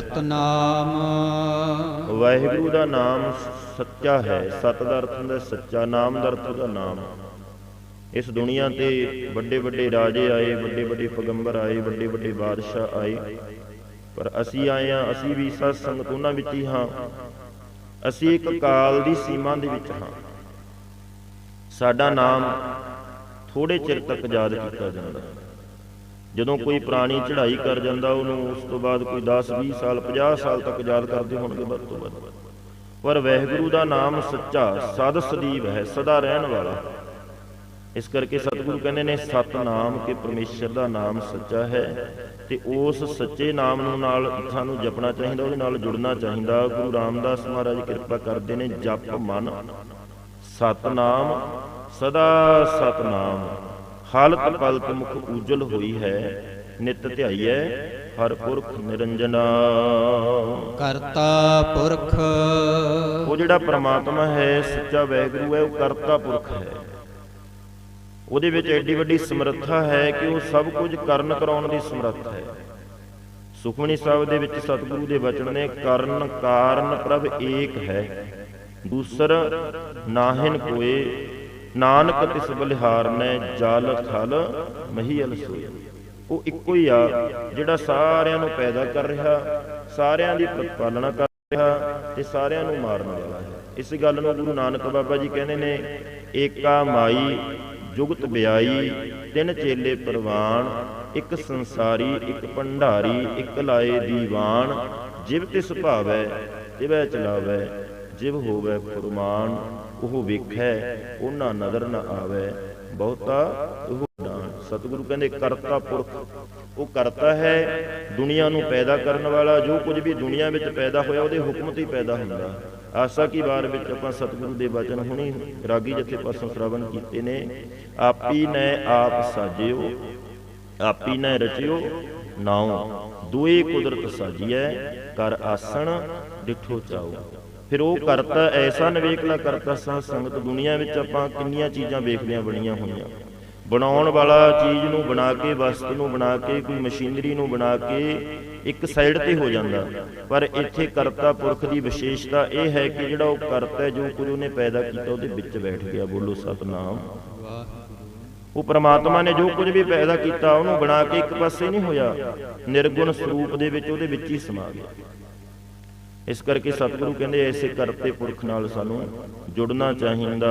ਸਤਨਾਮ। ਵਾਹਿਗੁਰੂ ਦਾ ਨਾਮ ਸੱਚਾ ਹੈ। ਸਤ ਦਾ ਅਰਥ ਹੁੰਦਾ ਸੱਚਾ, ਨਾਮ ਦਾ ਅਰਥ ਉਹਦਾ ਨਾਮ। ਇਸ ਦੁਨੀਆ ਤੇ ਵੱਡੇ ਵੱਡੇ ਰਾਜੇ ਆਏ ਵੱਡੇ ਵੱਡੇ ਪੈਗੰਬਰ ਆਏ ਵੱਡੇ ਵੱਡੇ ਬਾਦਸ਼ਾਹ ਆਏ। ਪਰ ਅਸੀਂ ਆਏ ਹਾਂ, ਅਸੀਂ ਵੀ ਸਤ ਸੰਗਤ ਉਹਨਾਂ ਵਿੱਚ ਹੀ ਹਾਂ। ਅਸੀਂ ਇੱਕ ਕਾਲ ਦੀ ਸੀਮਾ ਦੇ ਵਿੱਚ ਹਾਂ। ਸਾਡਾ ਨਾਮ ਥੋੜੇ ਚਿਰ ਤੱਕ ਯਾਦ ਕੀਤਾ ਜਾਂਦਾ ਹੈ। ਜਦੋਂ ਕੋਈ ਪ੍ਰਾਣੀ ਚੜ੍ਹਾਈ ਕਰ ਜਾਂਦਾ ਉਹਨੂੰ ਉਸ ਤੋਂ ਬਾਅਦ ਕੋਈ 10 20 ਸਾਲ 50 ਸਾਲ ਤੱਕ ਯਾਦ ਕਰਦੇ ਹੋਣਗੇ ਵੱਧ ਤੋਂ ਵੱਧ। ਪਰ ਵਾਹਿਗੁਰੂ ਦਾ ਨਾਮ ਸੱਚਾ ਸਦ ਸਦੀਵ ਹੈ ਸਦਾ ਰਹਿਣ ਵਾਲਾ। ਇਸ ਕਰਕੇ ਸਤਿਗੁਰੂ ਕਹਿੰਦੇ ਨੇ ਸਤਨਾਮ ਕਿ ਪਰਮੇਸ਼ਰ ਦਾ ਨਾਮ ਸੱਚਾ ਹੈ ਤੇ ਉਸ ਸੱਚੇ ਨਾਮ ਨੂੰ ਨਾਲ ਸਾਨੂੰ ਜਪਣਾ ਚਾਹੀਦਾ ਉਹਦੇ ਨਾਲ ਜੁੜਨਾ ਚਾਹੀਦਾ। ਗੁਰੂ ਰਾਮਦਾਸ ਮਹਾਰਾਜ ਕਿਰਪਾ ਕਰਦੇ ਨੇ ਜਪ ਮਨ। ਸਤਨਾਮ ਸਦਾ ਸਤਨਾਮ। ਹਾਲਤ ਪਲਕ ਮੁਖ ਉਜਲ ਹੋਈ ਹੈ ਨਿਤ ਧਿਆਈਐ ਹਰ ਪੁਰਖ ਨਿਰੰਜਨਾ। ਕਰਤਾ ਪੁਰਖ। ਉਹ ਜਿਹੜਾ ਪ੍ਰਮਾਤਮਾ ਹੈ ਸੱਚਾ ਵੈਗਰੂ ਹੈ ਉਹ ਕਰਤਾ ਪੁਰਖ ਹੈ। ਉਹਦੇ ਵਿੱਚ ਐਡੀ ਵੱਡੀ ਸਮਰੱਥਾ ਹੈ ਕਿ ਉਹ ਸਭ ਕੁਝ ਕਰਨ ਕਰਾਉਣ ਦੀ ਸਮਰੱਥ ਹੈ। ਸੁਖਮਨੀ ਸਾਹਿਬ ਦੇ ਵਿੱਚ ਸਤਿਗੁਰੂ ਦੇ ਬਚਨ ਨੇ ਕਰਨ ਕਾਰਨ ਪ੍ਰਭ ਏਕ ਹੈ ਦੂਸਰ ਨਾਹਿਨ ਕੋਏ ਨਾਨਕ ਤਿਸ ਬਲਿਹਾਰਨੈ ਜਲ ਥਲ ਮਹੀਲ ਸੋਏ ਉਹ ਇੱਕੋ ਹੀ ਆ ਜਿਹੜਾ ਸਾਰਿਆਂ ਨੂੰ ਪੈਦਾ ਕਰ ਰਿਹਾ, ਸਾਰਿਆਂ ਦੀ ਪ੍ਰਤਪਾਲਨਾ ਕਰ ਰਿਹਾ ਤੇ ਸਾਰਿਆਂ ਨੂੰ ਮਾਰਨ ਵਾਲਾ ਹੈ। ਇਸ ਗੱਲ ਨੂੰ ਗੁਰੂ ਨਾਨਕ ਬਾਬਾ ਜੀ ਕਹਿੰਦੇ ਨੇ, ਏਕਾ ਮਾਈ, ਜੁਗਤ ਬਿਆਈ, ਤਿੰਨ ਚੇਲੇ ਪ੍ਰਵਾਨ ਇੱਕ ਸੰਸਾਰੀ, ਇੱਕ ਭੰਡਾਰੀ, ਇੱਕ ਲਾਏ ਦੀਵਾਨ, ਜਿਵ ਤਿਸ ਭਾਵੈ, ਤਿਵੈ ਚਲਾਵੈ। ਜਿਵ ਹੋਵੇ ਫੁਰਮਾਨ, ਉਹ ਵੇਖੈ, ਉਹਨਾਂ ਨਜ਼ਰ ਨਾ ਆਵੇ। ਬਹੁਤਾ ਉਹ ਡਾਨ ਸਤਿਗੁਰੂ ਕਹਿੰਦੇ, ਕਰਤਾ ਪੁਰਖ। ਉਹ ਕਰਤਾ ਹੈ, ਦੁਨੀਆ ਨੂੰ ਪੈਦਾ ਕਰਨ ਵਾਲਾ। ਜੋ ਕੁਝ ਵੀ ਦੁਨੀਆ ਵਿੱਚ ਪੈਦਾ ਹੋਇਆ, ਉਹਦੇ ਹੁਕਮ ਤੇ ਹੀ ਪੈਦਾ ਹੁੰਦਾ। ਆਸਾ ਕੀ ਵਾਰ ਵਿੱਚ ਆਪਾਂ ਸਤਿਗੁਰੂ ਦੇ ਬਚਨ ਹੁਣੀ ਰਾਗੀ ਜਥੇ ਪਾਸੋਂ ਸ਼੍ਰਵਣ ਕੀਤੇ ਨੇ, ਆਪੀ ਨੇ ਆਪ ਸਾਜਿਓ, ਆਪੀ ਨੇ ਰਚਿਓ, ਨਾਉ। ਦੁਏ ਕੁਦਰਤ ਸਾਜੀਐ, ਕਰ ਆਸਣ, ਡਿਠੋ ਚਾਓ ਫਿਰ ਉਹ ਕਰਤਾ ਐਸਾ ਨਵੇਕਲਾ ਕਰਤਾ ਸਾਧ ਸੰਗਤ ਦੁਨੀਆ ਵਿੱਚ ਆਪਾਂ ਕਿੰਨੀਆਂ ਚੀਜ਼ਾਂ ਵੇਖਦੇ ਵੇਖਲੀਆਂ ਬਣੀਆਂ ਹੋਈਆਂ। ਬਣਾਉਣ ਵਾਲਾ ਚੀਜ਼ ਨੂੰ ਬਣਾ ਕੇ, ਵਸਤੂ ਨੂੰ ਬਣਾ ਕੇ, ਕੋਈ ਮਸ਼ੀਨਰੀ ਨੂੰ ਬਣਾ ਕੇ ਇੱਕ ਸਾਈਡ ਤੇ ਹੋ ਜਾਂਦਾ। ਪਰ ਇੱਥੇ ਕਰਤਾ ਪੁਰਖ ਦੀ ਵਿਸ਼ੇਸ਼ਤਾ ਇਹ ਹੈ ਕਿ ਜਿਹੜਾ ਉਹ ਕਰਤਾ ਜੋ ਕੁਝ ਉਹਨੇ ਪੈਦਾ ਕੀਤਾ, ਉਹਦੇ ਵਿੱਚ ਬੈਠ ਗਿਆ। ਬੋਲੋ ਸਤਨਾਮ। ਉਹ ਪ੍ਰਮਾਤਮਾ ਨੇ ਜੋ ਕੁਝ ਵੀ ਪੈਦਾ ਕੀਤਾ, ਉਹਨੂੰ ਬਣਾ ਕੇ ਇੱਕ ਪਾਸੇ ਨਹੀਂ ਹੋਇਆ। ਨਿਰਗੁਣ ਸਰੂਪ ਦੇ ਵਿੱਚ ਉਹਦੇ ਵਿੱਚ ਹੀ ਸਮਾ ਗਿਆ। ਇਸ ਕਰਕੇ ਸਤਿਗੁਰੂ ਕਹਿੰਦੇ ਐਸੇ ਕਰਤੇ ਪੁਰਖ ਨਾਲ ਸਾਨੂੰ ਜੁੜਨਾ ਚਾਹੀਦਾ।